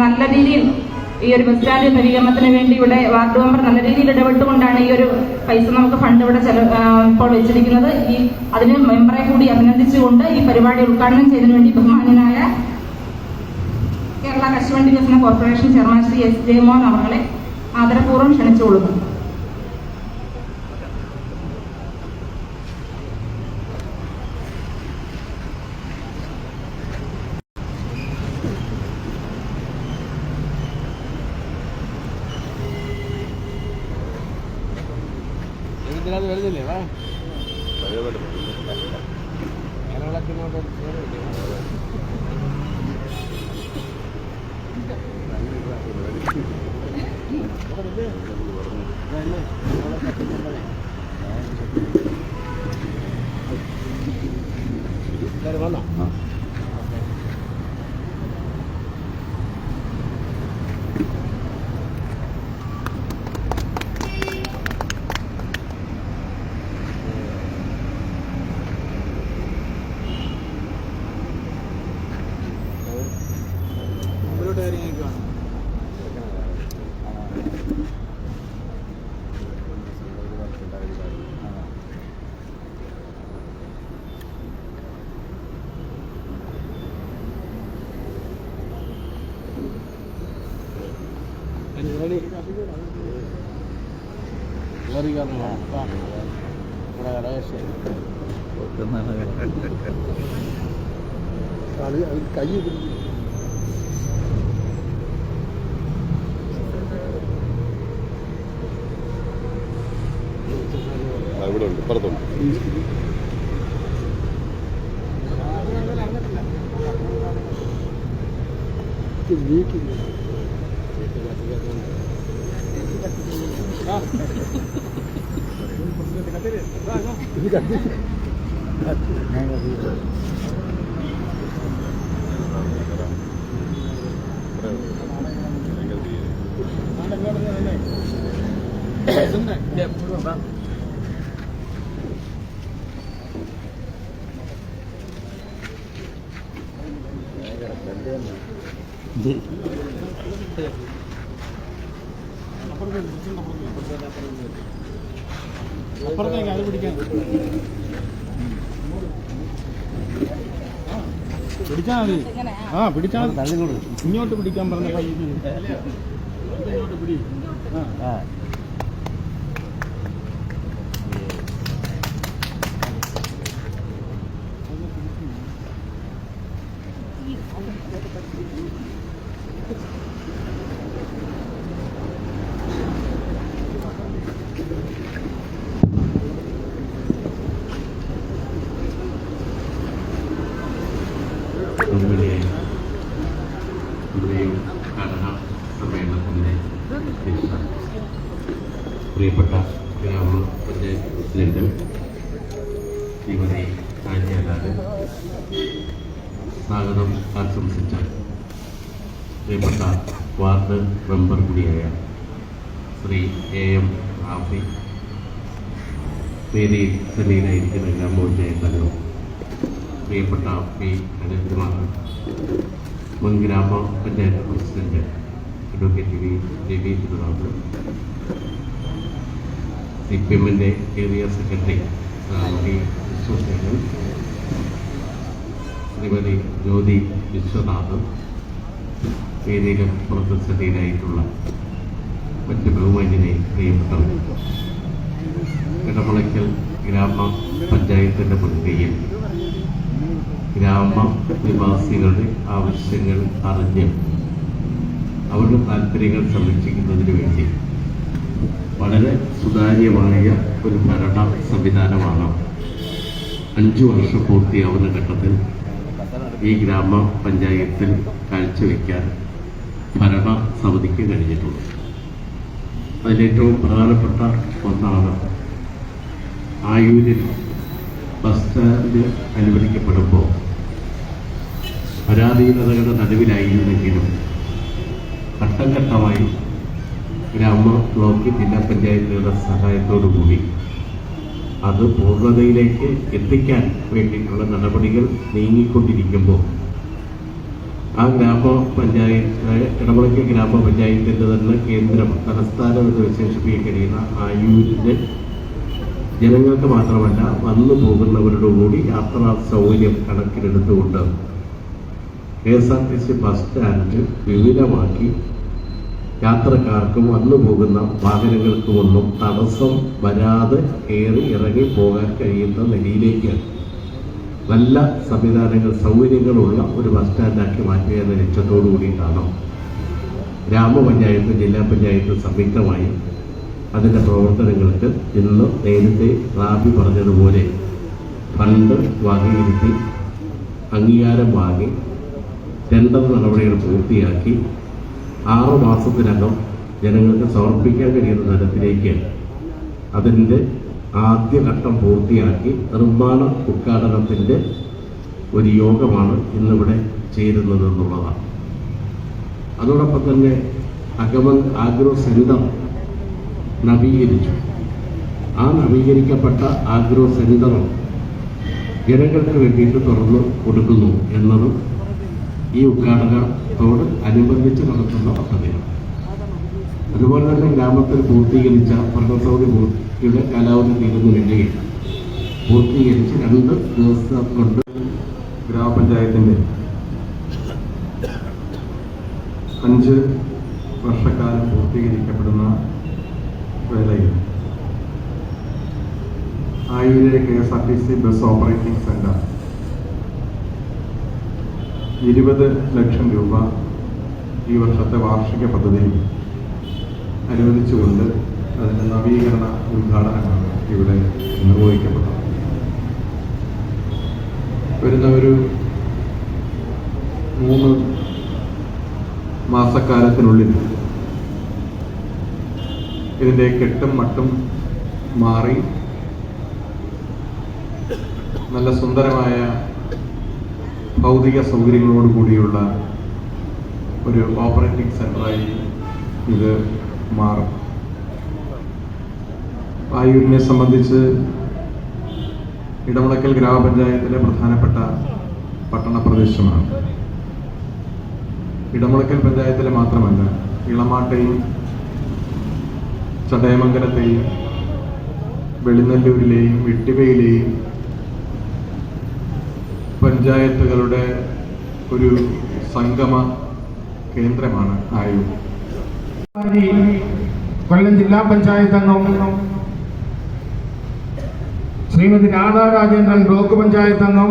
നല്ല രീതിയിൽ ഈ ഒരു ബസ് സ്റ്റാൻഡ് നവീകരണത്തിന് വേണ്ടി ഇവിടെ വാർഡ് മെമ്പർ നല്ല രീതിയിൽ ഇടപെട്ടുകൊണ്ടാണ് ഈ ഒരു പൈസ നമുക്ക് ഫണ്ട് ഇവിടെ ഇപ്പോൾ വെച്ചിരിക്കുന്നത്. ഈ അതിന് മെമ്പറെ കൂടി അഭിനന്ദിച്ചുകൊണ്ട് ഈ പരിപാടി ഉദ്ഘാടനം ചെയ്തതിനു വേണ്ടി ബഹുമാനനായ കേരള കശുവണ്ടി വികസന corporation chairman Shri S Jayamohan അവങ്ങളെ ആദരപൂർവം ക്ഷണിച്ചുകൊള്ളുന്നു. കേരളത്തിൽ ഇങ്ങോട്ട് കൈ ഇവിടെ ഉണ്ട് ഇപ്പുറത്തുണ്ട് നീക്കില്ല ഇത് കത്തി അപ്പുറത്തേക്ക് അത് പിടിക്കാൻ പിടിച്ചാ മതി. ആ പിടിച്ചാ മതി. ഇങ്ങോട്ട് പിടിക്കാൻ പറഞ്ഞ കൈ ഇങ്ങോട്ട് പിടി ആ. പ്രസിഡന്റ് ശ്രീമതി കാഞ്ഞാലാട് സ്വാഗതം ആശംസിച്ച പ്രിയപ്പെട്ട വാർഡ് മെമ്പർ കൂടിയായ ശ്രീ എ എം റാഫി. വേദിയിൽ സന്നിഹിതനായിരിക്കുന്ന ഗ്രാമപഞ്ചായത്ത് അംഗം പ്രിയപ്പെട്ട പി. അനിൽകുമാർ. മുൻ ഗ്രാമപഞ്ചായത്ത് president advocate V. Ravindranath C P എമ്മിന്റെ area secretary Shrimati Vishwasenan Shrimati Jyothi Vishwanathan area പ്രതിനിധിയായിട്ടുള്ള മറ്റ് ബഹുമാന്യനെ പ്രിയപ്പെട്ടവർ. ഇടമുളയ്ക്കൽ ഗ്രാമപഞ്ചായത്തിന്റെ പ്രക്രിയയിൽ ഗ്രാമ നിവാസികളുടെ ആവശ്യങ്ങൾ അറിഞ്ഞ് അവരുടെ താല്പര്യങ്ങൾ സംരക്ഷിക്കുന്നതിന് വേണ്ടി വളരെ സുതാര്യമായ ഒരു ഭരണ സംവിധാനമാണ്. അഞ്ചു വർഷം പൂർത്തിയാവുന്ന ഘട്ടത്തിൽ ഈ ഗ്രാമപഞ്ചായത്തിൽ കാഴ്ചവെക്കാൻ ഭരണ സമിതിക്ക് കഴിഞ്ഞിട്ടുള്ളത് അതിലേറ്റവും പ്രധാനപ്പെട്ട ഒന്നാണ് ആയൂരിൽ ബസ് സ്റ്റാൻഡ് അനുവദിക്കപ്പെടുമ്പോൾ പരാധീനതകളുടെ നടുവിലായിരുന്നെങ്കിലും ഘട്ടം ഘട്ടമായി ഗ്രാമ ബ്ലോക്ക് ജില്ലാ പഞ്ചായത്തുകളുടെ സഹായത്തോടു കൂടി അത് പൂർണതയിലേക്ക് എത്തിക്കാൻ വേണ്ടിയിട്ടുള്ള നടപടികൾ നീങ്ങിക്കൊണ്ടിരിക്കുമ്പോൾ ആ ഗ്രാമപഞ്ചായത്ത് ഇടമുളയ്ക്ക് ഗ്രാമപഞ്ചായത്തിന്റെ തന്നെ കേന്ദ്രം തലസ്ഥാനം എന്ന് വിശേഷിപ്പിക്കാൻ കഴിയുന്ന ആയൂരിന്റെ ജനങ്ങൾക്ക് മാത്രമല്ല വന്നു പോകുന്നവരുടെ കൂടി യാത്രാ സൗകര്യം കണക്കിലെടുത്തുകൊണ്ട് K S R T C bus stand വിപുലമാക്കി യാത്രക്കാർക്കും വന്നു പോകുന്ന വാഹനങ്ങൾക്കുമൊന്നും തടസ്സം വരാതെ കയറി ഇറങ്ങി പോകാൻ കഴിയുന്ന നിലയിലേക്ക്. നല്ല സംവിധാനങ്ങൾ സൗകര്യങ്ങളുള്ള ഒരു ബസ് സ്റ്റാൻഡാക്കി മാറ്റുക എന്ന ലക്ഷ്യത്തോടു കൂടിയിട്ടാണ് ഗ്രാമപഞ്ചായത്ത് ജില്ലാ പഞ്ചായത്ത് സംയുക്തമായി അതിന്റെ പ്രവർത്തനങ്ങൾക്ക് ഇന്ന് നേരത്തെ റാബി പറഞ്ഞതുപോലെ ഫണ്ട് വകയിരുത്തി അംഗീകാരം വാങ്ങി ടെൻഡർ നടപടികൾ പൂർത്തിയാക്കി ആറു മാസത്തിനകം ജനങ്ങൾക്ക് സമർപ്പിക്കാൻ കഴിയുന്ന തരത്തിലേക്ക് അതിന്റെ ആദ്യഘട്ടം പൂർത്തിയാക്കി നിർമ്മാണ ഉദ്ഘാടനത്തിന്റെ ഒരു യോഗമാണ് ഇന്നിവിടെ ചേരുന്നത് എന്നുള്ളതാണ്. അതോടൊപ്പം തന്നെ അഗമൻ ആഗ്രോ സെന്റർ നവീകരിച്ചു. ആ നവീകരിക്കപ്പെട്ട ആഗ്രോ സെന്റർ ജനങ്ങൾക്ക് വേണ്ടിയിട്ട് തുറന്നു കൊടുക്കുന്നു എന്നതും ഈ ഉദ്ഘാടനത്തോട് അനുബന്ധിച്ച് നടത്തുന്ന പദ്ധതിയാണ് അതുപോലെ തന്നെ ഗ്രാമത്തിൽ പൂർത്തീകരിച്ച ഭരണസൗകര്യ പൂർത്തിയുടെ കാലാവധി തീരുന്ന നിലയിൽ പൂർത്തീകരിച്ച് രണ്ട് ദിവസം കൊണ്ട് ഗ്രാമപഞ്ചായത്തിന്റെ അഞ്ച് വർഷക്കാലം പൂർത്തീകരിക്കപ്പെടുന്ന വേളയിൽ ആയിരം K S R T C bus operating centre ഇരുപത് ലക്ഷം രൂപ ഈ വർഷത്തെ വാർഷിക പദ്ധതിയിൽ അനുവദിച്ചുകൊണ്ട് അതിന്റെ നവീകരണ ഉദ്ഘാടനമാണ് ഇവിടെ നിർവഹിക്കപ്പെട്ടത്. വരുന്ന ഒരു മൂന്ന് മാസക്കാലത്തിനുള്ളിൽ ഇതിന്റെ കെട്ടും മട്ടും മാറി നല്ല സുന്ദരമായ ഭൗതിക സൗകര്യങ്ങളോട് കൂടിയുള്ള ഒരു ഓപ്പറേറ്റിംഗ് സെന്ററായി ഇത് മാറും. ആയൂരിനെ സംബന്ധിച്ച് ഇടമുളക്കൽ ഗ്രാമപഞ്ചായത്തിലെ പ്രധാനപ്പെട്ട പട്ടണ പ്രദേശമാണ്. ഇടമുളക്കൽ പഞ്ചായത്തിലെ മാത്രമല്ല ഇളമാട്ടയും ചടയമംഗലത്തെയും വെളിനല്ലൂരിലെയും വെട്ടിവയിലെയും പഞ്ചായത്തുകളുടെ ഒരു സംഗമ കേന്ദ്രമാണ് ആയൂർ. കൊല്ലം ജില്ലാ പഞ്ചായത്ത് അംഗം ശ്രീമതി രാധാ രാജേന്ദ്രൻ ബ്ലോക്ക് പഞ്ചായത്ത് അംഗം.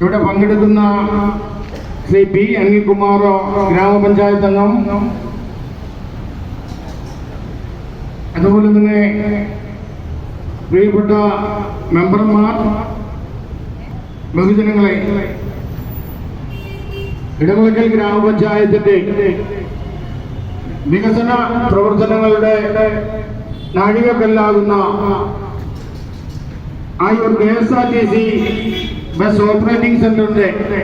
ഇവിടെ പങ്കെടുക്കുന്ന ശ്രീ പി അനിൽകുമാർ ഗ്രാമപഞ്ചായത്ത് അംഗം. അതുപോലെ തന്നെ പ്രിയപ്പെട്ട മെമ്പർമാർ ബഹുജനങ്ങളെ ഇടമുളക്കൽ ഗ്രാമപഞ്ചായത്തിന്റെ വികസന പ്രവർത്തനങ്ങളുടെ നാഴികക്കല്ലാകുന്ന Ayur K S R T C bus operating സെന്ററിന്റെ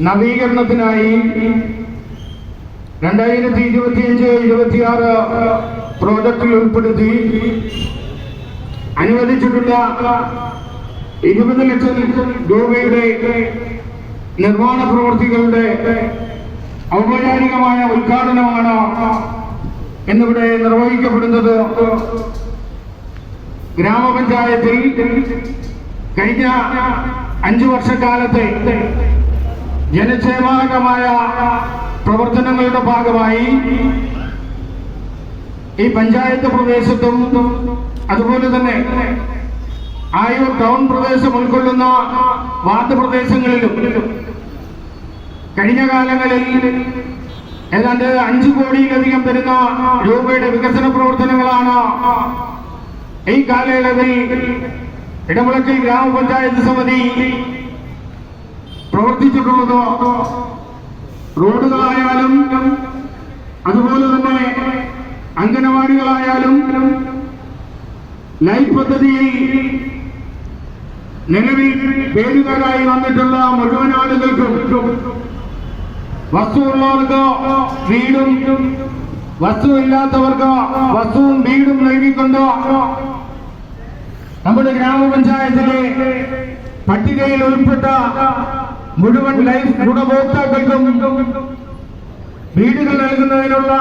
നവീകരണത്തിനായി രണ്ടായിരത്തി ഇരുപത്തിയഞ്ച് ഇരുപത്തിയാറ് പ്രോജക്റ്റിൽ ഉൾപ്പെടുത്തി അനുവദിച്ചിട്ടുള്ള ഇരുപത് ലക്ഷം രൂപയുടെ നിർമ്മാണ പ്രവൃത്തികളുടെ ഔപചാരികമായ ഉദ്ഘാടനമാണ് ഇന്നിവിടെ നിർവഹിക്കപ്പെടുന്നത്. ഗ്രാമപഞ്ചായത്തിൽ കഴിഞ്ഞ അഞ്ചു വർഷക്കാലത്തെ ജനക്ഷേമകമായ പ്രവർത്തനങ്ങളുടെ ഭാഗമായി ഈ പഞ്ചായത്ത് പ്രദേശത്തും അതുപോലെ തന്നെ ആയൂർ ടൗൺ പ്രദേശം ഉൾക്കൊള്ളുന്ന വാർഡ് പ്രദേശങ്ങളിലും കഴിഞ്ഞ കാലങ്ങളിൽ ഏതാണ്ട് അഞ്ചു കോടിയിലധികം വരുന്ന രൂപയുടെ വികസന പ്രവർത്തനങ്ങളാണ് ഈ കാലയളവിൽ ഇടമുളക്കൽ ഗ്രാമപഞ്ചായത്ത് സമിതി പ്രവർത്തിച്ചിട്ടുള്ളത്. റോഡുകളായാലും അതുപോലെ തന്നെ അംഗനവാടികളായാലും ലൈഫ് പദ്ധതിയിൽ നിലവിൽ പേരുകാരായി വന്നിട്ടുള്ള മുഴുവൻ ആളുകൾക്കും വസ്തുവുള്ളവർക്ക് വീടും വസ്തുവില്ലാത്തവർക്ക് വസ്തുവും വീടും നൽകിക്കൊണ്ടോ നമ്മുടെ ഗ്രാമപഞ്ചായത്തിലെ പട്ടികയിൽ ഉൾപ്പെട്ട മുഴുവൻ ലൈഫ് ഗുണഭോക്താക്കൾക്കും വീടുകൾ നൽകുന്നതിനുള്ള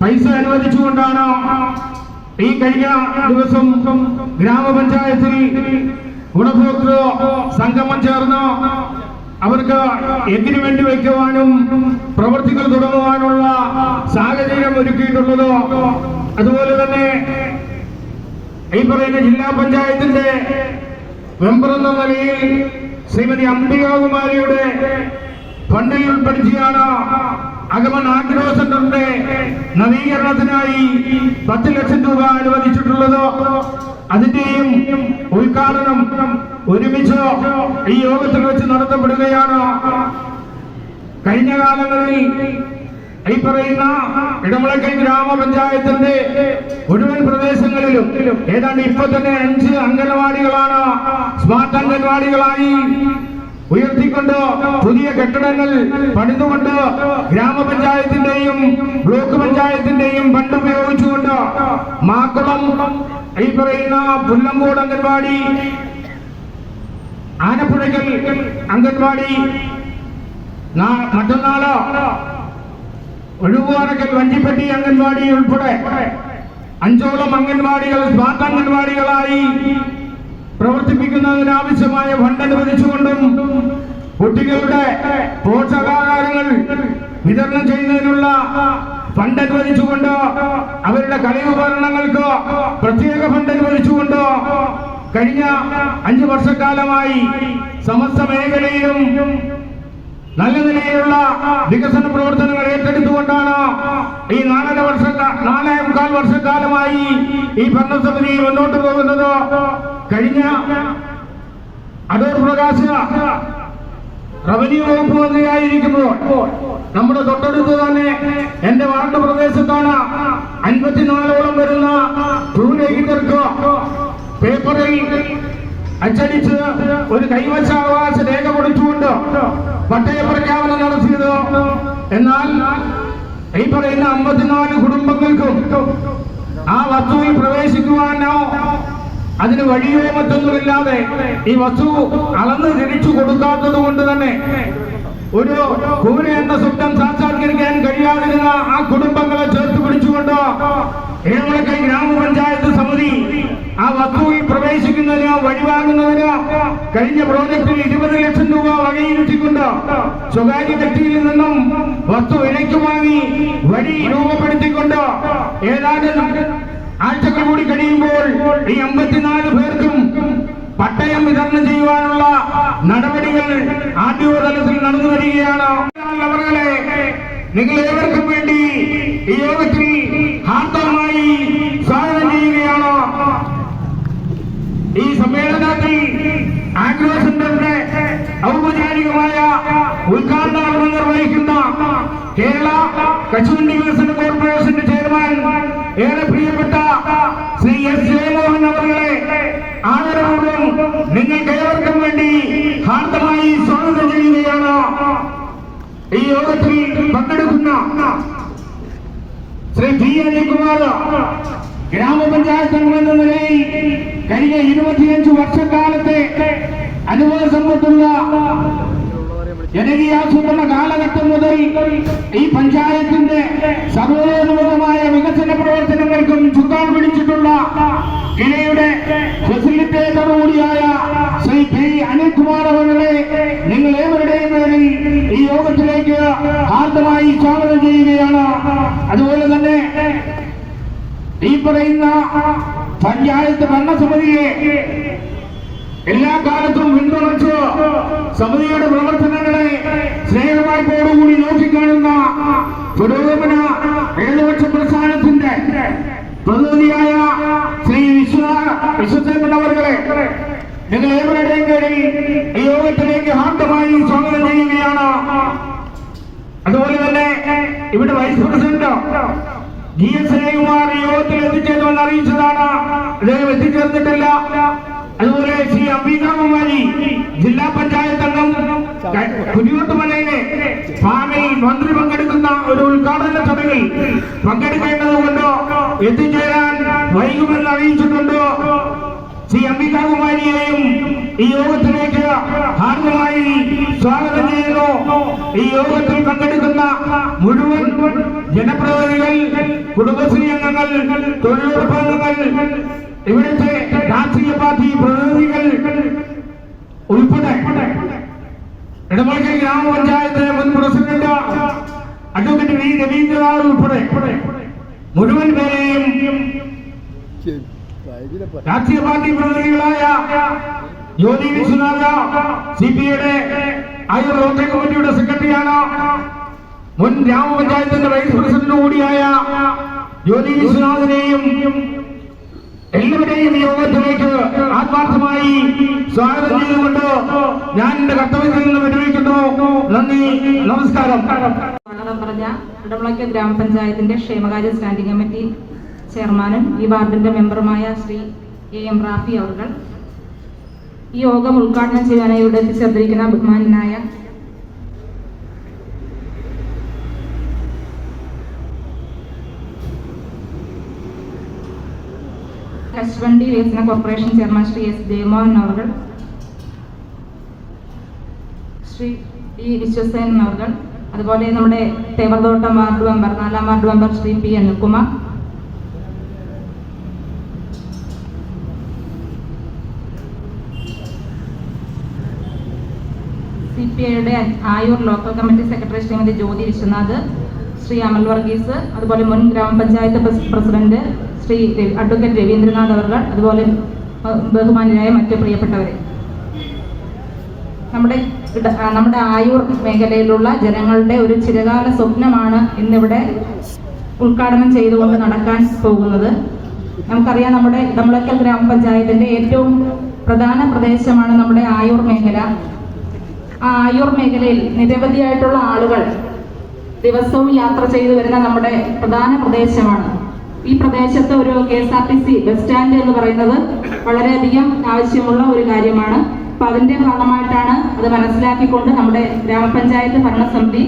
പൈസ അനുവദിച്ചുകൊണ്ടാണ് ഈ കഴിഞ്ഞ ദിവസം ഗ്രാമപഞ്ചായത്തിൽ ഗുണഭോക്തൃ സംഗമം ചേർന്ന് അവർക്ക് എന്തിനു വേണ്ടി വയ്ക്കുവാനും പ്രവർത്തികൾ തുടങ്ങുവാനുള്ള സാഹചര്യം ഒരുക്കിയിട്ടുള്ളത്. അതുപോലെ തന്നെ ഈ പറയുന്ന ജില്ലാ പഞ്ചായത്തിന്റെ മെമ്പർ എന്ന നിലയിൽ ശ്രീമതി അംബികാകുമാരിയുടെ ഫണ്ടിൽ ഉൾപ്പെടുത്തിയാണ് അഗമൻ ആഗ്രോ സെന്ററിന്റെ നവീകരണത്തിനായി പത്ത് ലക്ഷം രൂപ അനുവദിച്ചിട്ടുള്ളത്. അതിന്റെയും ഉദ്ഘാടനം ഒരുമിച്ച് ഈ യോഗത്തിൽ വെച്ച് നടത്തപ്പെടുകയാണ്. കഴിഞ്ഞ കാലങ്ങളിൽ ഈ പറയുന്ന ഇടമുളക്കൽ ഗ്രാമപഞ്ചായത്തിന്റെ മുഴുവൻ പ്രദേശങ്ങളിലും ഏതാണ്ട് ഇപ്പൊ തന്നെ അഞ്ച് അംഗനവാടികളാണ് സ്മാർട്ട് അംഗൻവാടികളായി ഉയർത്തിക്കൊണ്ട് പുതിയ കെട്ടിടങ്ങൾ പണിതുകൊണ്ട് ഗ്രാമപഞ്ചായത്തിന്റെയും ബ്ലോക്ക് പഞ്ചായത്തിന്റെയും ഫണ്ട് ഉപയോഗിച്ചുകൊണ്ട് മാക്കുളം ഈ പറയുന്ന പുല്ലങ്കോട് അംഗൻവാടി ആനപ്പുഴകൾ അംഗൻവാടി മറ്റന്നാൾ ഒഴുകുവാറക്കൽ വഞ്ചിപ്പെട്ടി അംഗൻവാടി ഉൾപ്പെടെ അഞ്ചോളം അംഗൻവാടികൾ സ്മാർട്ട് അംഗൻവാടികളായി പ്രവർത്തിപ്പിക്കുന്നതിന് ആവശ്യമായ ഫണ്ട് അനുവദിച്ചുകൊണ്ടും കുട്ടികളുടെ പോഷകാഹാരങ്ങൾ വിതരണം ചെയ്യുന്നതിനുള്ള ഫണ്ട് അനുവദിച്ചുകൊണ്ട് അവരുടെ കളി ഉപകരണങ്ങൾക്ക് പ്രത്യേക ഫണ്ട് അനുവദിച്ചുകൊണ്ട് കഴിഞ്ഞ അഞ്ചു വർഷക്കാലമായി സമസ്ത മേഖലയിലും നല്ല നിലയിലുള്ള വികസന പ്രവർത്തനങ്ങൾ ഏറ്റെടുത്തുകൊണ്ടാണ് ഈ നാലര വർഷ നാലേ മുക്കാൽ വർഷക്കാലമായി ഈ ഭരണസമിതി മുന്നോട്ട് പോകുന്നത്. കഴിഞ്ഞ അടൂർ പ്രകാശ റവന്യൂ വകുപ്പ് മന്ത്രിയായിരിക്കുമ്പോൾ നമ്മുടെ തൊട്ടടുത്ത് തന്നെ എന്റെ വാർഡ് പ്രദേശത്താണ് അൻപത്തിനാലോളം വരുന്ന ഭൂരഹിതർക്ക് പേപ്പറിൽ അച്ചടിച്ച് ഒരു കൈവശാവകാശ രേഖ കൊടുത്തുകൊണ്ട് പട്ടയ പ്രഖ്യാപനം നടത്തിയത്. എന്നാൽ ഈ പറയുന്ന അമ്പത്തിനാല് കുടുംബങ്ങൾക്കും ആ വസ്തുവിൽ പ്രവേശിക്കുവാനോ അതിന് വഴിയോ മറ്റൊന്നുമില്ലാതെ ഈ വസ്തു അളന്ന് തിരിച്ചു കൊടുക്കാത്തത് കൊണ്ട് തന്നെ ഒരു കൂര എന്ന സ്വപ്നം സാക്ഷാത്കരിക്കാൻ കഴിയാതിരുന്ന ആ കുടുംബങ്ങളെ ചേർത്ത് പിടിച്ചുകൊണ്ട് ഏഴമലക്കൽ ഗ്രാമപഞ്ചായത്ത് സമിതി ആ വസ്തുവിൽ പ്രവേശിക്കുന്നതിന് വഴിവാങ്ങുന്നതിന് കഴിഞ്ഞ പ്രോജക്റ്റിൽ ഇരുപത് ലക്ഷം രൂപ വകയിരുത്തിക്കൊണ്ട് സ്വകാര്യ വ്യക്തിയിൽ നിന്നും വസ്തു വിലയ്ക്ക് വാങ്ങി വഴി രൂപപ്പെടുത്തിക്കൊണ്ട് ഏതാനും ആഴ്ചകൾ കൂടി കഴിയുമ്പോൾ ഈ അമ്പത്തിനാല് പേർക്കും പട്ടയം വിതരണം ചെയ്യുവാനുള്ള നടപടികൾ ആദ്യ തലത്തിൽ നടന്നു വരികയാണ്. അവരെ നിങ്ങൾ ഏവർക്കും വേണ്ടി ഈ യോഗത്തിൽ ഹാർദമായി സ്വാഗതം ചെയ്യുകയാണ്. ഈ സമ്മേളനത്തിൽ ആഗ്രോ സെന്ററിന്റെ ഔപചാരികമായ ഉദ്ഘാടനം നിർവഹിക്കുന്ന കേരള കശുവണ്ടി വികസന കോർപ്പറേഷന്റെ ചെയർമാൻ ഏറെ പ്രിയപ്പെട്ട ശ്രീ എസ് ജയമോഹൻ അവരുടെ ആദരപൂർവം നിങ്ങൾക്ക് ഏവർക്കും വേണ്ടി ഹാർദമായി സ്വാഗതം ചെയ്യുകയാണ്. ഈ യോഗത്തിൽ പങ്കെടുക്കുന്ന ശ്രീ പി അനിൽകുമാർ ഗ്രാമപഞ്ചായത്ത് അംഗമെന്ന നിലയിൽ കഴിഞ്ഞ ഇരുപത്തിയഞ്ച് വർഷക്കാലത്തെ അനുഭവ സമ്പത്തുള്ള ജനകീയാസൂത്രണ കാലഘട്ടം മുതൽ ഈ പഞ്ചായത്തിന്റെ സർവോന്നതമായ വികസന പ്രവർത്തനങ്ങൾക്കും ചുക്കാൻ പിടിച്ചിട്ടുള്ള കിഴയുടെ ഫെസിലിറ്റേറ്റർ കൂടിയായ ശ്രീ പി അനിൽകുമാർ അവരുടെ നിങ്ങൾ ഏവരുടെയും പേരിൽ ഈ യോഗത്തിലേക്ക് ഹാർദമായി സ്വാഗതം ചെയ്യുകയാണ്. അതുപോലെ തന്നെ ഈ പറയുന്ന പഞ്ചായത്ത് ഭരണസമിതിയെ എല്ലാ കാലത്തും പിന്തുണച്ച് സമിതിയുടെ പ്രവർത്തനങ്ങളെ സ്നേഹമായി കൂടി നോക്കിക്കാണുന്ന പുരോഗമന ഏകപക്ഷ പ്രസ്ഥാനത്തിന്റെ പ്രതിനിധിയായ ശ്രീ വിശ്വ വിശ്വസേനവർകളെ നിങ്ങൾ ഏവരുടെയും കീഴിൽ ഈ യോഗത്തിലേക്ക് ഹാർദമായി സ്വാഗതം ചെയ്യുകയാണ്. അതുപോലെ തന്നെ ഇവിടെ vice president G S Sreekumar യോഗത്തിൽ എത്തിച്ചേരുമെന്ന് അറിയിച്ചതാണ്. അദ്ദേഹം എത്തിച്ചേർന്നിട്ടില്ല. അതുപോലെ ശ്രീ അംബികാകുമാരി ജില്ലാ പഞ്ചായത്ത് അംഗം കുരിയോട്ടുമലയിലെ ഫാമിൽ മന്ത്രി പങ്കെടുക്കുന്ന ഒരു ഉദ്ഘാടന ചടങ്ങിൽ പങ്കെടുക്കേണ്ടതുകൊണ്ടോ എത്തിച്ചേരാൻ വൈകുമെന്ന് അറിയിച്ചിട്ടുണ്ട്? ശ്രീ അംബികാകുമാരിയെയും ഈ യോഗത്തിലേക്ക് ഹാർദമായി സ്വാഗതം ചെയ്യുന്നു. ഈ യോഗത്തിൽ പങ്കെടുക്കുന്ന മുഴുവൻ ജനപ്രതിനിധികൾ കുടുംബശ്രീ അംഗങ്ങൾ തൊഴിലുറപ്പ് അംഗങ്ങൾ ഇവിടുത്തെ രാഷ്ട്രീയ പാർട്ടി പ്രതിനിധികൾ ഉൾപ്പെടെ ഇടമലക്കൽ ഗ്രാമപഞ്ചായത്ത് മുൻ പ്രസിഡന്റ് അഡ്വക്കേറ്റ് വി. രവീന്ദ്രനാഥ് ഉൾപ്പെടെ മുഴുവൻ പേരെയും രാഷ്ട്രീയ പാർട്ടി പ്രതിനിധികളായ ജ്യോതി വിശ്വനാഥ സി പി ഐയുടെ ആയുർ ലോക്കൽ കമ്മിറ്റിയുടെ സെക്രട്ടറിയാണ്. മുൻ ഗ്രാമപഞ്ചായത്തിന്റെ വൈസ് പ്രസിഡന്റ് കൂടിയായ ജ്യോതി വിശ്വനാഥിനെയും എല്ലാവരെയും യോഗത്തിലേക്ക് ആത്മാർത്ഥമായി സ്വാഗതം ചെയ്തുകൊണ്ട് ഞാൻ എന്റെ കർത്തവ്യത്തിൽ നിന്ന് വിരമിക്കുന്നു നന്ദി നമസ്കാരം. സ്വാഗതം പറഞ്ഞ ഇടവിളക്കൽ ഗ്രാമപഞ്ചായത്തിന്റെ ക്ഷേമകാര്യ സ്റ്റാൻഡിംഗ് കമ്മിറ്റി ചെയർമാനും ഈ വാർഡിന്റെ മെമ്പറുമായ ശ്രീ എ എം റാഫി അവർ ഈ യോഗം ഉദ്ഘാടനം ചെയ്യാനായി ഇവിടെ എത്തിച്ചേർന്നിരിക്കുന്ന ബഹുമാനായ കശ്വണ്ടി വികസന corporation chairman Shri S Jayamohan അവർ ശ്രീ പി വിശ്വസേനൻ അവർ അതുപോലെ നമ്മുടെ തേവർതോട്ടം വാർഡ് മെമ്പർ നാലാം ward member Shri P Anilkumar C P ഐയുടെ Ayur local committee secretary Shrimati Jyothi Vishwanath Shri Amal Varghese അതുപോലെ മുൻ ഗ്രാമപഞ്ചായത്ത് പ്രസിഡന്റ് ശ്രീ അഡ്വക്കേറ്റ് രവീന്ദ്രനാഥ് അവർ അതുപോലെ ബഹു- ബഹുമാന്യരായ മറ്റ് പ്രിയപ്പെട്ടവരെ. നമ്മുടെ നമ്മുടെ ആയൂർ മേഖലയിലുള്ള ജനങ്ങളുടെ ഒരു ചിരകാല സ്വപ്നമാണ് ഇന്നിവിടെ ഉദ്ഘാടനം ചെയ്തുകൊണ്ട് നടക്കാൻ പോകുന്നത്. നമുക്കറിയാം നമ്മുടെ ഇടമുളക്കൽ ഗ്രാമപഞ്ചായത്തിന്റെ ഏറ്റവും പ്രധാന പ്രദേശമാണ് നമ്മുടെ ആയൂർ മേഖല. ആയൂർ മേഖലയിൽ നിരവധിയായിട്ടുള്ള ആളുകൾ ദിവസവും യാത്ര ചെയ്തു വരുന്ന നമ്മുടെ പ്രധാന പ്രദേശമാണ്. ഈ പ്രദേശത്ത് ഒരു K S R T C bus stand എന്ന് പറയുന്നത് വളരെയധികം ആവശ്യമുള്ള ഒരു കാര്യമാണ്. അപ്പൊ അതിന്റെ ഭാഗമായിട്ടാണ് അത് മനസ്സിലാക്കിക്കൊണ്ട് നമ്മുടെ ഗ്രാമപഞ്ചായത്ത് ഭരണസമിതി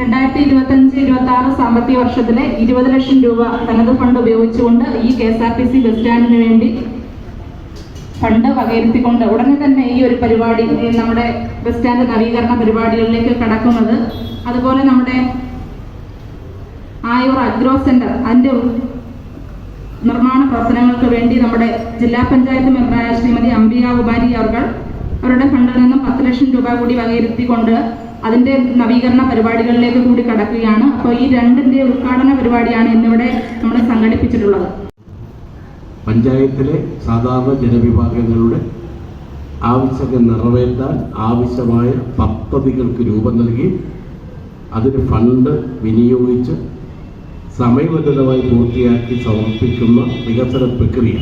രണ്ടായിരത്തി ഇരുപത്തി അഞ്ച് ഇരുപത്തി ആറ് സാമ്പത്തിക വർഷത്തിലെ ഇരുപത് ലക്ഷം രൂപ തനത് ഫണ്ട് ഉപയോഗിച്ചുകൊണ്ട് ഈ K S R T C bus സ്റ്റാൻഡിന് വേണ്ടി ഫണ്ട് വകയിരുത്തിക്കൊണ്ട് ഉടനെ തന്നെ ഈ ഒരു പരിപാടി നമ്മുടെ ബസ് സ്റ്റാൻഡ് നവീകരണ പരിപാടികളിലേക്ക് കടക്കുന്നത്. അതുപോലെ നമ്മുടെ ആയൂർ അഗ്രോ സെന്റർ അതിന്റെ നിർമ്മാണ പ്രവർത്തനങ്ങൾക്ക് വേണ്ടി നമ്മുടെ ജില്ലാ പഞ്ചായത്ത് മെമ്പറായ ശ്രീമതി അംബിക ഉപാരി അവർ അവരുടെ ഫണ്ടിൽ നിന്നും പത്ത് ലക്ഷം രൂപ കൂടി വകയിരുത്തിക്കൊണ്ട് അതിന്റെ നവീകരണ പരിപാടികളിലേക്ക് കൂടി കടക്കുകയാണ്. അപ്പോൾ ഈ രണ്ടിന്റെ ഉദ്ഘാടന പരിപാടിയാണ് ഇന്നിവിടെ നമ്മൾ സംഘടിപ്പിച്ചിട്ടുള്ളത്. പഞ്ചായത്തിലെ സാധാരണ ജനവിഭാഗങ്ങളുടെ ആവശ്യങ്ങൾ നിറവേറ്റാൻ ആവശ്യമായ പദ്ധതികൾക്ക് രൂപം നൽകി അതിന് ഫണ്ട് വിനിയോഗിച്ച് സമയബന്ധിതമായി പൂർത്തിയാക്കി സമർപ്പിക്കുന്ന വികസന പ്രക്രിയ.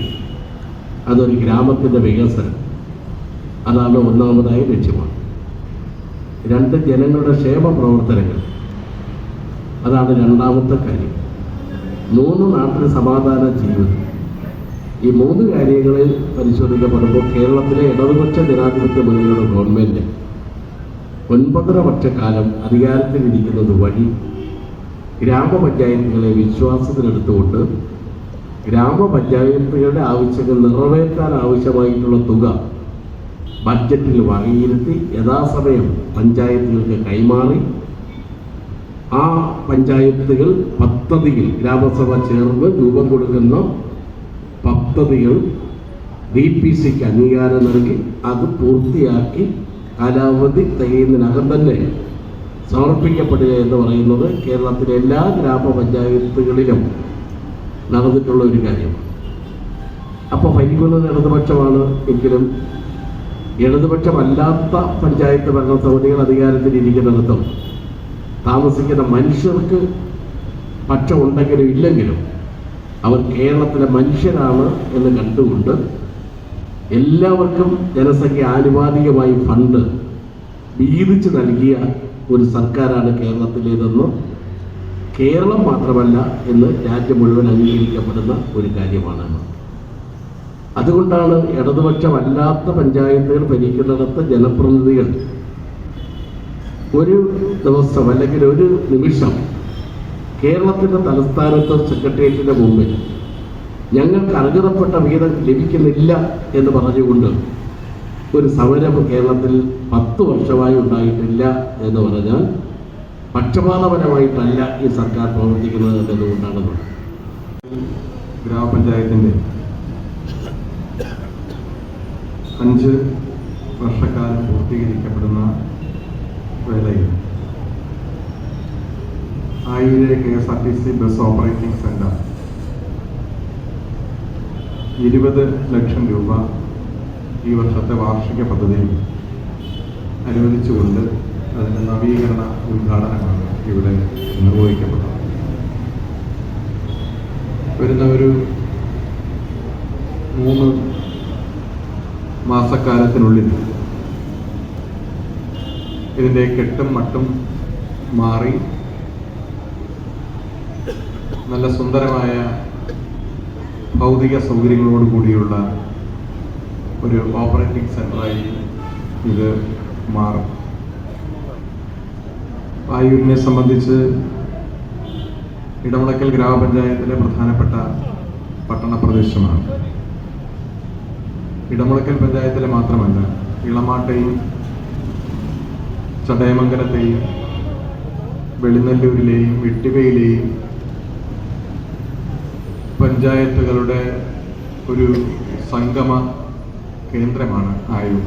അതൊരു ഗ്രാമത്തിന്റെ വികസനം. അതാണ് ഒന്നാമതായി ലക്ഷ്യമാണ്. രണ്ട് ജനങ്ങളുടെ ക്ഷേമ പ്രവർത്തനങ്ങൾ. അതാണ് രണ്ടാമത്തെ കാര്യം. മൂന്ന് നാട്ടിൽ സമാധാന ജീവിതം. ഈ മൂന്ന് കാര്യങ്ങളിൽ പരിശോധിക്കപ്പെടുമ്പോൾ കേരളത്തിലെ ഇടതുപക്ഷ ജനാധിപത്യ മുന്നണിയുടെ ഗവൺമെന്റ് ഒൻപതര വർഷക്കാലം അധികാരത്തിലിരിക്കുന്നത് വഴി ഗ്രാമപഞ്ചായത്തുകളെ വിശ്വാസത്തിലെടുത്തുകൊണ്ട് ഗ്രാമപഞ്ചായത്തുകളുടെ ആവശ്യങ്ങൾ നിറവേറ്റാൻ ആവശ്യമായിട്ടുള്ള തുക ബഡ്ജറ്റിൽ വകയിരുത്തി യഥാസമയം പഞ്ചായത്തുകൾക്ക് കൈമാറി ആ പഞ്ചായത്തുകൾ പദ്ധതിയിൽ ഗ്രാമസഭ ചേർന്ന് രൂപം കൊടുക്കുന്ന പദ്ധതികൾ ഡി പി സിക്ക് അംഗീകാരം നൽകി അത് പൂർത്തിയാക്കി കാലാവധി തികയുന്നതിനകം തന്നെ സമർപ്പിക്കപ്പെടുക എന്ന് പറയുന്നത് കേരളത്തിലെ എല്ലാ ഗ്രാമപഞ്ചായത്തുകളിലും നടന്നിട്ടുള്ള ഒരു കാര്യമാണ്. അപ്പോൾ ഭരിക്കുന്നത് ഇടതുപക്ഷമാണ് എങ്കിലും ഇടതുപക്ഷമല്ലാത്ത പഞ്ചായത്ത് ഭരണസമിതികൾ അധികാരത്തിലിരിക്കുന്നിടത്തും താമസിക്കുന്ന മനുഷ്യർക്ക് പക്ഷമുണ്ടെങ്കിലും ഇല്ലെങ്കിലും അവർ കേരളത്തിലെ മനുഷ്യരാണ് എന്ന് കണ്ടുകൊണ്ട് എല്ലാവർക്കും ജനസംഖ്യ ആനുപാതികമായി ഫണ്ട് വീതിച്ച് നൽകിയ ഒരു സർക്കാരാണ് കേരളത്തിലേതെന്ന് കേരളം മാത്രമല്ല എന്ന് രാജ്യം മുഴുവൻ അംഗീകരിക്കപ്പെടുന്ന ഒരു കാര്യമാണ്. അതുകൊണ്ടാണ് ഇടതുപക്ഷമല്ലാത്ത പഞ്ചായത്തുകൾ ഭരിക്കുന്നിടത്ത് ജനപ്രതിനിധികൾ ഒരു ദിവസം അല്ലെങ്കിൽ ഒരു നിമിഷം കേരളത്തിന്റെ തലസ്ഥാനത്ത് സെക്രട്ടേറിയറ്റിന്റെ മുമ്പിൽ ഞങ്ങൾക്ക് അർഹതപ്പെട്ട വിഹിതം ലഭിക്കുന്നില്ല എന്ന് പറഞ്ഞുകൊണ്ട് ഒരു സമരം കേരളത്തിൽ പത്ത് വർഷമായി ഉണ്ടായിട്ടില്ല എന്ന് പറഞ്ഞാൽ പക്ഷപാതപരമായിട്ടല്ല ഈ സർക്കാർ പ്രവർത്തിക്കുന്നത് എന്നതുകൊണ്ടാണ് ഗ്രാമപഞ്ചായത്തിന്റെ അഞ്ച് വർഷക്കാലം പൂർത്തീകരിക്കപ്പെടുന്ന വേളയിൽ ആയിരം K S R T C bus operating centre. ഇരുപത് ലക്ഷം രൂപ ഈ വർഷത്തെ വാർഷിക പദ്ധതിയിൽ അനുവദിച്ചുകൊണ്ട് അതിന്റെ നവീകരണ ഉദ്ഘാടനമാണ് ഇവിടെ നിർവഹിക്കപ്പെട്ടത്. വരുന്ന ഒരു മൂന്ന് മാസക്കാലത്തിനുള്ളിൽ ഇതിന്റെ കെട്ടും മട്ടും മാറി നല്ല സുന്ദരമായ ഭൗതിക സൗകര്യങ്ങളോട് കൂടിയുള്ള ഒരു ഓപ്പറേറ്റിംഗ് സെന്ററായി ഇത് മാറും. ആയൂരിനെ സംബന്ധിച്ച് ഇടമുളക്കൽ ഗ്രാമപഞ്ചായത്തിലെ പ്രധാനപ്പെട്ട പട്ടണ പ്രദേശമാണ് ഇടമുളക്കൽ പഞ്ചായത്തിലെ മാത്രമല്ല ഇളമാട്ടെയും ചടയമംഗലത്തെയും വെളിനല്ലൂരിലെയും വെട്ടിവയിലെയും പഞ്ചായത്തുകളുടെ ഒരു സംഗമ കേന്ദ്രമാണ് ആയൂർ.